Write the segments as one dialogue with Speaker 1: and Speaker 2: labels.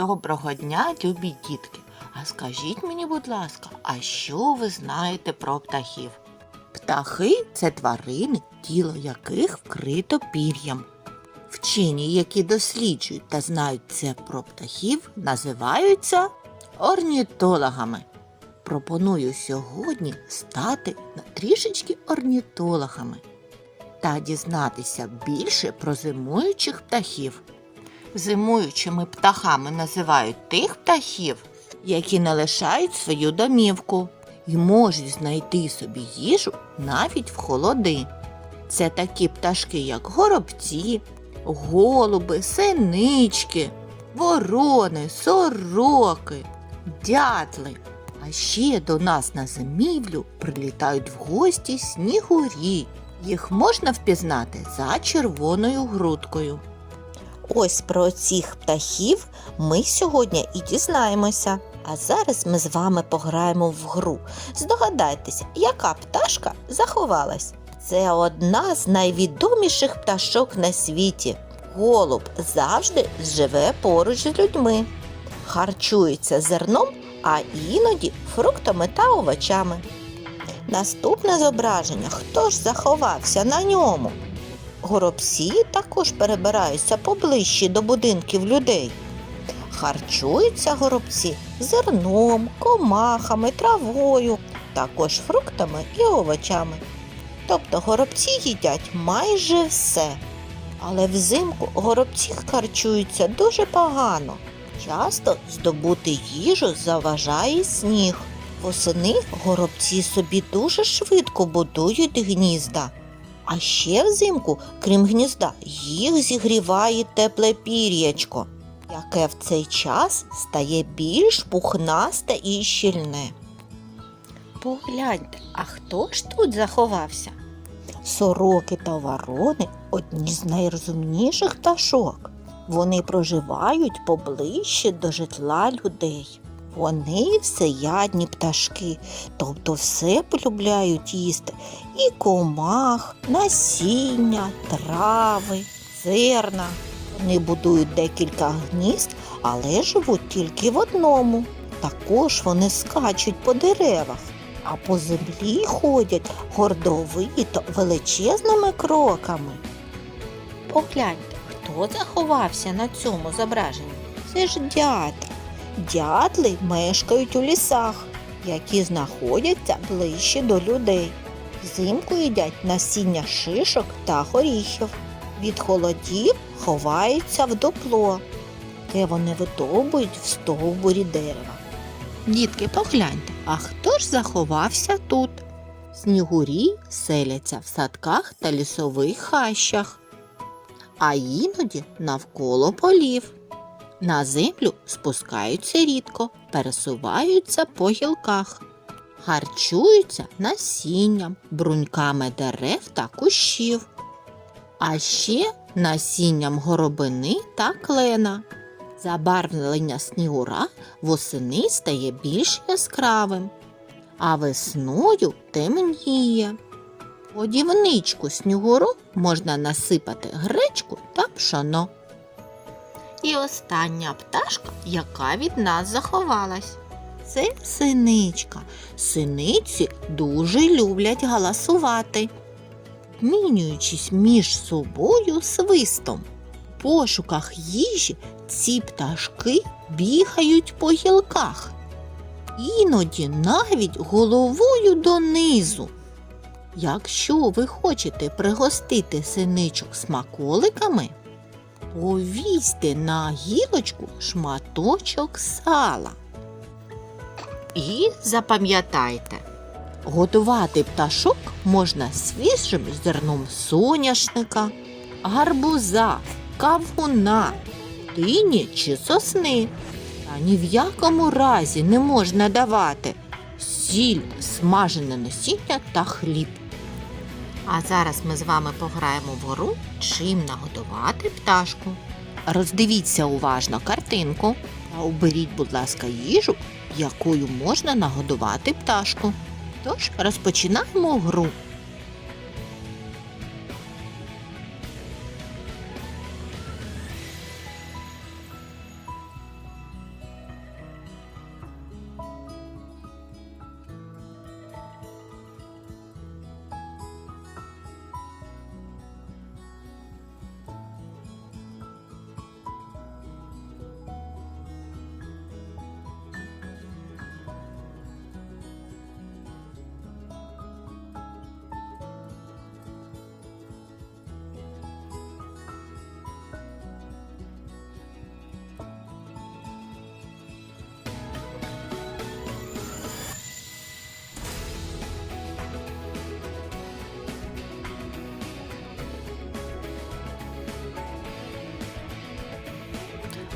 Speaker 1: Доброго дня, любі дітки. А скажіть мені, будь ласка, а що ви знаєте про птахів? Птахи це тварини, тіло яких вкрито пір'ям. Вчені, які досліджують та знають це про птахів, називаються орнітологами. Пропоную сьогодні стати трішечки орнітологами та дізнатися більше про зимуючих птахів. Зимуючими птахами називають тих птахів, які не лишають свою домівку і можуть знайти собі їжу навіть в холоди. Це такі пташки, як горобці, голуби, синички, ворони, сороки, дятли. А ще до нас на зимівлю прилітають в гості снігурі. Їх можна впізнати за червоною грудкою.
Speaker 2: Ось про цих птахів ми сьогодні і дізнаємося. А зараз ми з вами пограємо в гру. Здогадайтеся, яка пташка заховалась. Це одна з найвідоміших пташок на світі. Голуб завжди живе поруч з людьми, харчується зерном, а іноді фруктами та овочами. Наступне зображення хто ж заховався на ньому? Горобці також перебираються поближче до будинків людей. Харчуються горобці зерном, комахами, травою, також фруктами і овочами. Тобто горобці їдять майже все. Але взимку горобці харчуються дуже погано. Часто здобути їжу заважає сніг. Восени горобці собі дуже швидко будують гнізда. А ще взимку, крім гнізда, їх зігріває тепле пір'ячко, яке в цей час стає більш пухнасте і щільне.
Speaker 3: Погляньте, а хто ж тут заховався?
Speaker 2: Сороки та ворони одні з найрозумніших пташок. Вони проживають поближче до житла людей. Вони всеядні пташки, тобто все полюбляють їсти і комах, насіння, трави, зерна. Вони будують декілька гнізд, але живуть тільки в одному. Також вони скачуть по деревах, а по землі ходять гордовито величезними кроками.
Speaker 3: Погляньте, хто заховався на цьому зображенні?
Speaker 2: Це ж дятли. Дятли мешкають у лісах, які знаходяться ближче до людей. Взимку їдять насіння шишок та горіхів. Від холодів ховаються в дупло, яке вони видовбують в стовбурі дерева.
Speaker 1: Дітки, погляньте, а хто ж заховався тут? Снігурі селяться в садках та лісових хащах, а іноді навколо полів. На землю спускаються рідко, пересуваються по гілках, харчуються насінням, бруньками дерев та кущів, а ще насінням горобини та клена. Забарвлення снігура восени стає більш яскравим, а весною темніє. Подівничку снігуру можна насипати гречку та пшоно.
Speaker 3: І остання пташка, яка від нас заховалась.
Speaker 1: Це синичка. Синиці дуже люблять галасувати, мінюючись між собою свистом. В пошуках їжі ці пташки бігають по гілках, іноді навіть головою донизу. Якщо ви хочете пригостити синичок смаколиками, повісьте на гілочку шматочок сала.
Speaker 3: І запам'ятайте,
Speaker 1: Готувати пташок можна свіжим зерном соняшника, гарбуза, кавуна, дині чи сосни. Та ні в якому разі не можна давати сіль, смажене насіння та хліб.
Speaker 3: А зараз ми з вами пограємо в гру, чим нагодувати пташку.
Speaker 1: Роздивіться уважно картинку та оберіть, будь ласка, їжу, якою можна нагодувати пташку. Тож розпочинаємо гру.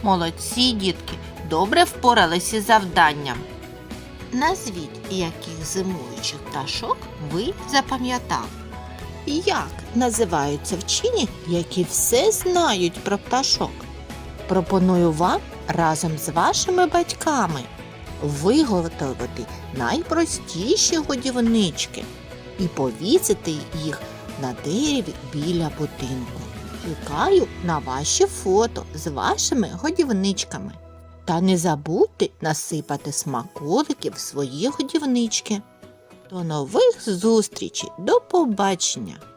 Speaker 1: Молодці, дітки, добре впоралися із завданням.
Speaker 3: Назвіть, яких зимуючих пташок ви запам'ятали.
Speaker 1: Як називаються вчені, які все знають про пташок? Пропоную вам разом з вашими батьками виготовити найпростіші годівнички і повісити їх на дереві біля будинку. Чекаю на ваші фото з вашими годівничками. Та не забудьте насипати смаколиків в свої годівнички. До нових зустрічей, до побачення!